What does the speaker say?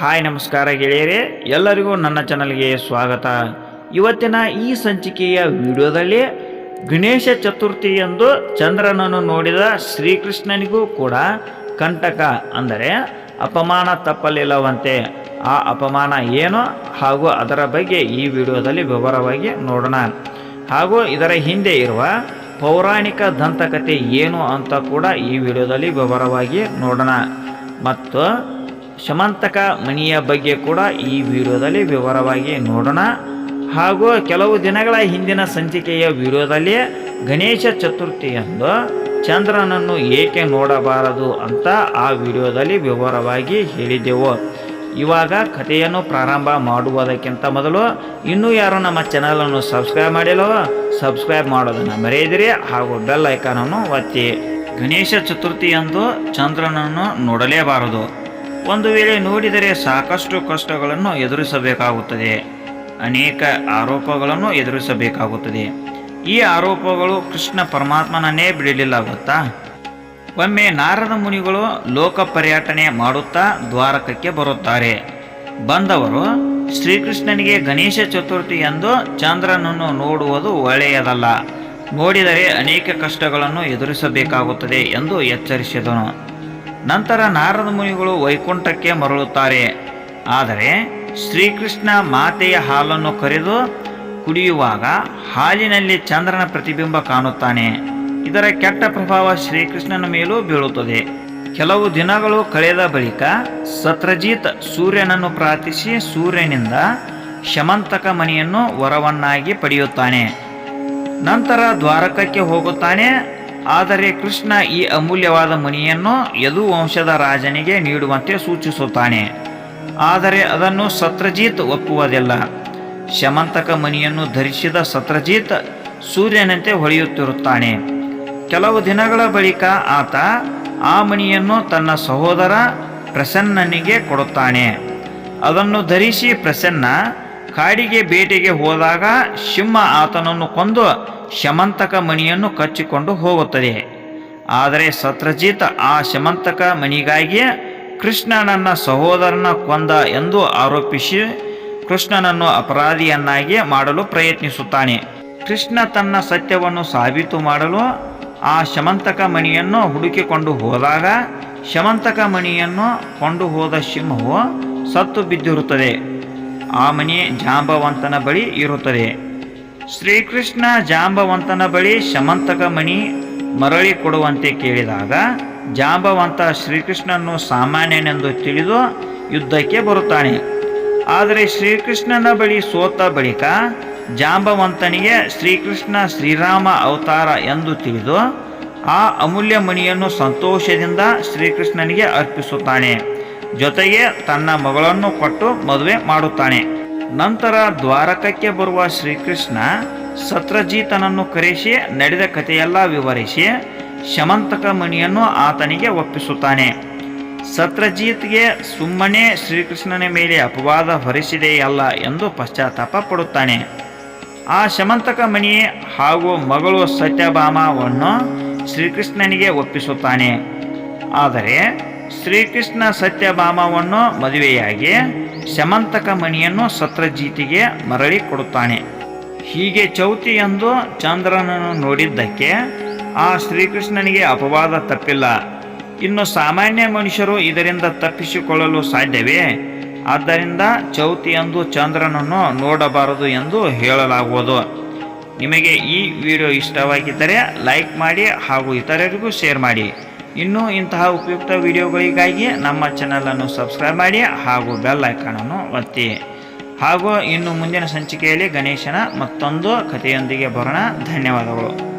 Hi ನಮಸ್ಕಾರ ಗೆಳೆಯರೇ, ಎಲ್ಲರಿಗೂ ನನ್ನ ಚಾನಲ್ಗೆ ಸ್ವಾಗತ. ಇವತ್ತಿನ ಈ ಸಂಚಿಕೆಯ ವಿಡಿಯೋದಲ್ಲಿ ಗಣೇಶ ಚತುರ್ಥಿ ಎಂದು ಚಂದ್ರನನ್ನು ನೋಡಿದ ಶ್ರೀಕೃಷ್ಣನಿಗೂ ಕೂಡ ಕಂಟಕ ಅಂದರೆ ಅಪಮಾನ ತಪ್ಪಲಿಲ್ಲವಂತೆ. ಆ ಅಪಮಾನ ಏನು ಹಾಗೂ ಅದರ ಬಗ್ಗೆ ಈ ವಿಡಿಯೋದಲ್ಲಿ ವಿವರವಾಗಿ ನೋಡೋಣ. ಹಾಗೂ ಇದರ ಹಿಂದೆ ಇರುವ ಪೌರಾಣಿಕ ದಂತಕತೆ ಏನು ಅಂತ ಕೂಡ ಈ ವಿಡಿಯೋದಲ್ಲಿ ವಿವರವಾಗಿ ನೋಡೋಣ. ಮತ್ತು ಶಮಂತಕ ಮಣಿಯ ಬಗ್ಗೆ ಕೂಡ ಈ ವಿಡಿಯೋದಲ್ಲಿ ವಿವರವಾಗಿ ನೋಡೋಣ. ಹಾಗೂ ಕೆಲವು ದಿನಗಳ ಹಿಂದಿನ ಸಂಚಿಕೆಯ ವಿಡಿಯೋದಲ್ಲಿ ಗಣೇಶ ಚತುರ್ಥಿಯಂದು ಚಂದ್ರನನ್ನು ಏಕೆ ನೋಡಬಾರದು ಅಂತ ಆ ವಿಡಿಯೋದಲ್ಲಿ ವಿವರವಾಗಿ ಹೇಳಿದ್ದೆವು. ಇವಾಗ ಕಥೆಯನ್ನು ಪ್ರಾರಂಭ ಮಾಡುವುದಕ್ಕಿಂತ ಮೊದಲು ಇನ್ನೂ ಯಾರು ನಮ್ಮ ಚಾನಲನ್ನು ಸಬ್ಸ್ಕ್ರೈಬ್ ಮಾಡಿಲ್ಲವೋ ಸಬ್ಸ್ಕ್ರೈಬ್ ಮಾಡೋದನ್ನು ಮರೆಯದಿರಿ ಹಾಗೂ ಬೆಲ್ ಐಕಾನನ್ನು ಒತ್ತಿ. ಗಣೇಶ ಚತುರ್ಥಿಯಂದು ಚಂದ್ರನನ್ನು ನೋಡಲೇಬಾರದು. ಒಂದು ವೇಳೆ ನೋಡಿದರೆ ಸಾಕಷ್ಟು ಕಷ್ಟಗಳನ್ನು ಎದುರಿಸಬೇಕಾಗುತ್ತದೆ. ಅನೇಕ ಆರೋಪಗಳನ್ನು ಎದುರಿಸಬೇಕಾಗುತ್ತದೆ. ಈ ಆರೋಪಗಳು ಕೃಷ್ಣ ಪರಮಾತ್ಮನನ್ನೇ ಬಿಡಲಿಲ್ಲ ಗೊತ್ತಾ? ಒಮ್ಮೆ ನಾರದ ಮುನಿಗಳು ಲೋಕ ಪರ್ಯಟನೆ ಮಾಡುತ್ತಾ ದ್ವಾರಕಕ್ಕೆ ಬರುತ್ತಾರೆ. ಬಂದವರು ಶ್ರೀಕೃಷ್ಣನಿಗೆ ಗಣೇಶ ಚತುರ್ಥಿ ಎಂದು ಚಂದ್ರನನ್ನು ನೋಡುವುದು ಒಳ್ಳೆಯದಲ್ಲ. ನೋಡಿದರೆ ಅನೇಕ ಕಷ್ಟಗಳನ್ನು ಎದುರಿಸಬೇಕಾಗುತ್ತದೆ ಎಂದು ಎಚ್ಚರಿಸಿದನು. ನಂತರ ನಾರದ ಮುನಿಗಳು ವೈಕುಂಠಕ್ಕೆ ಮರಳುತ್ತಾರೆ. ಆದರೆ ಶ್ರೀಕೃಷ್ಣ ಮಾತೆಯ ಹಾಲನ್ನು ಕರೆದು ಕುಡಿಯುವಾಗ ಹಾಲಿನಲ್ಲಿ ಚಂದ್ರನ ಪ್ರತಿಬಿಂಬ ಕಾಣುತ್ತಾನೆ. ಇದರ ಕೆಟ್ಟ ಪ್ರಭಾವ ಶ್ರೀಕೃಷ್ಣನ ಮೇಲೂ ಬೀಳುತ್ತದೆ. ಕೆಲವು ದಿನಗಳು ಕಳೆದ ಬಳಿಕ ಸತ್ರಜಿತ್ ಸೂರ್ಯನನ್ನು ಪ್ರಾರ್ಥಿಸಿ ಸೂರ್ಯನಿಂದ ಶಮಂತಕ ಮನೆಯನ್ನು ವರವನ್ನಾಗಿ ಪಡೆಯುತ್ತಾನೆ. ನಂತರ ದ್ವಾರಕಕ್ಕೆ ಹೋಗುತ್ತಾನೆ. ಆದರೆ ಕೃಷ್ಣ ಈ ಅಮೂಲ್ಯವಾದ ಮಣಿಯನ್ನು ಯದು ವಂಶದ ರಾಜನಿಗೆ ನೀಡುವಂತೆ ಸೂಚಿಸುತ್ತಾನೆ. ಆದರೆ ಅದನ್ನು ಸತ್ರಜೀತ್ ಒಪ್ಪುವುದಿಲ್ಲ. ಶಮಂತಕ ಮಣಿಯನ್ನು ಧರಿಸಿದ ಸತ್ರಜೀತ್ ಸೂರ್ಯನಂತೆ ಹೊಳೆಯುತ್ತಿರುತ್ತಾನೆ. ಕೆಲವು ದಿನಗಳ ಬಳಿಕ ಆತ ಆ ಮಣಿಯನ್ನು ತನ್ನ ಸಹೋದರ ಪ್ರಸನ್ನನಿಗೆ ಕೊಡುತ್ತಾನೆ. ಅದನ್ನು ಧರಿಸಿ ಪ್ರಸನ್ನ ಕಾಡಿಗೆ ಬೇಟೆಗೆ ಹೋದಾಗ ಸಿಂಹ ಆತನನ್ನು ಕೊಂದು ಶಮಂತಕ ಮಣಿಯನ್ನು ಕಚ್ಚಿಕೊಂಡು ಹೋಗುತ್ತದೆ. ಆದರೆ ಸತ್ರಜಿತ್ ಆ ಶಮಂತಕ ಮಣಿಗಾಗಿ ಕೃಷ್ಣನನ್ನ ಸಹೋದರನ ಕೊಂದ ಎಂದು ಆರೋಪಿಸಿ ಕೃಷ್ಣನನ್ನು ಅಪರಾಧಿಯನ್ನಾಗಿ ಮಾಡಲು ಪ್ರಯತ್ನಿಸುತ್ತಾನೆ. ಕೃಷ್ಣ ತನ್ನ ಸತ್ಯವನ್ನು ಸಾಬೀತು ಮಾಡಲು ಆ ಶಮಂತಕ ಮಣಿಯನ್ನು ಹುಡುಕಿಕೊಂಡು ಹೋದಾಗ ಶಮಂತಕ ಮಣಿಯನ್ನು ಕೊಂಡು ಹೋದ ಸಿಂಹವು ಸತ್ತು ಬಿದ್ದಿರುತ್ತದೆ. ಆ ಮನೆ ಜಾಂಬವಂತನ ಬಳಿ ಇರುತ್ತದೆ. ಶ್ರೀಕೃಷ್ಣ ಜಾಂಬವಂತನ ಬಳಿ ಶಮಂತಕ ಮಣಿ ಮರಳಿ ಕೊಡುವಂತೆ ಕೇಳಿದಾಗ ಜಾಂಬವಂತ ಶ್ರೀಕೃಷ್ಣನು ಸಾಮಾನ್ಯನೆಂದು ತಿಳಿದು ಯುದ್ಧಕ್ಕೆ ಬರುತ್ತಾನೆ. ಆದರೆ ಶ್ರೀಕೃಷ್ಣನ ಬಳಿ ಸೋತ ಬಳಿಕ ಜಾಂಬವಂತನಿಗೆ ಶ್ರೀಕೃಷ್ಣ ಶ್ರೀರಾಮ ಅವತಾರ ಎಂದು ತಿಳಿದು ಆ ಅಮೂಲ್ಯ ಮಣಿಯನ್ನು ಸಂತೋಷದಿಂದ ಶ್ರೀಕೃಷ್ಣನಿಗೆ ಅರ್ಪಿಸುತ್ತಾನೆ. ಜೊತೆಗೆ ತನ್ನ ಮಗಳನ್ನು ಕೊಟ್ಟು ಮದುವೆ ಮಾಡುತ್ತಾನೆ. ನಂತರ ದ್ವಾರಕಕ್ಕೆ ಬರುವ ಶ್ರೀಕೃಷ್ಣ ಸತ್ರಜೀತನನ್ನು ಕರೆಸಿ, ನಡೆದ ಕಥೆಯೆಲ್ಲ ವಿವರಿಸಿ, ಶಮಂತಕ ಮಣಿಯನ್ನು ಆತನಿಗೆ ಒಪ್ಪಿಸುತ್ತಾನೆ. ಸತ್ರಜೀತ್ಗೆ ಸುಮ್ಮನೆ ಶ್ರೀಕೃಷ್ಣನ ಮೇಲೆ ಅಪವಾದ ಹೊರಿಸಿದೆಯಲ್ಲ ಎಂದು ಪಶ್ಚಾತ್ತಾಪ ಪಡುತ್ತಾನೆ. ಆ ಶಮಂತಕ ಮಣಿ ಹಾಗೂ ಮಗಳು ಸತ್ಯಭಾಮವನ್ನು ಶ್ರೀಕೃಷ್ಣನಿಗೆ ಒಪ್ಪಿಸುತ್ತಾನೆ. ಆದರೆ ಶ್ರೀಕೃಷ್ಣ ಸತ್ಯಭಾಮವನ್ನು ಮದುವೆಯಾಗಿ ಶಮಂತಕ ಮಣಿಯನ್ನು ಸತ್ರಜೀತಿಗೆ ಮರಳಿ ಕೊಡುತ್ತಾನೆ. ಹೀಗೆ ಚೌತಿಯಂದು ಚಂದ್ರನನ್ನು ನೋಡಿದ್ದಕ್ಕೆ ಆ ಶ್ರೀಕೃಷ್ಣನಿಗೆ ಅಪವಾದ ತಪ್ಪಿಲ್ಲ. ಇನ್ನು ಸಾಮಾನ್ಯ ಮನುಷ್ಯರು ಇದರಿಂದ ತಪ್ಪಿಸಿಕೊಳ್ಳಲು ಸಾಧ್ಯವೇ? ಆದ್ದರಿಂದ ಚೌತಿಯಂದು ಚಂದ್ರನನ್ನು ನೋಡಬಾರದು ಎಂದು ಹೇಳಲಾಗುವುದು. ನಿಮಗೆ ಈ ವಿಡಿಯೋ ಇಷ್ಟವಾಗಿದ್ದರೆ ಲೈಕ್ ಮಾಡಿ ಹಾಗೂ ಇತರರಿಗೂ ಶೇರ್ ಮಾಡಿ. ಇನ್ನೂ ಇಂತಹ ಉಪಯುಕ್ತ ವಿಡಿಯೋಗಳಿಗಾಗಿ ನಮ್ಮ ಚಾನಲನ್ನು ಸಬ್ಸ್ಕ್ರೈಬ್ ಮಾಡಿ ಹಾಗೂ ಬೆಲ್ ಐಕಾನನ್ನು ಒತ್ತಿ. ಹಾಗೂ ಇನ್ನು ಮುಂದಿನ ಸಂಚಿಕೆಯಲ್ಲಿ ಗಣೇಶನ ಮತ್ತೊಂದು ಕಥೆಯೊಂದಿಗೆ ಬರೋಣ. ಧನ್ಯವಾದಗಳು.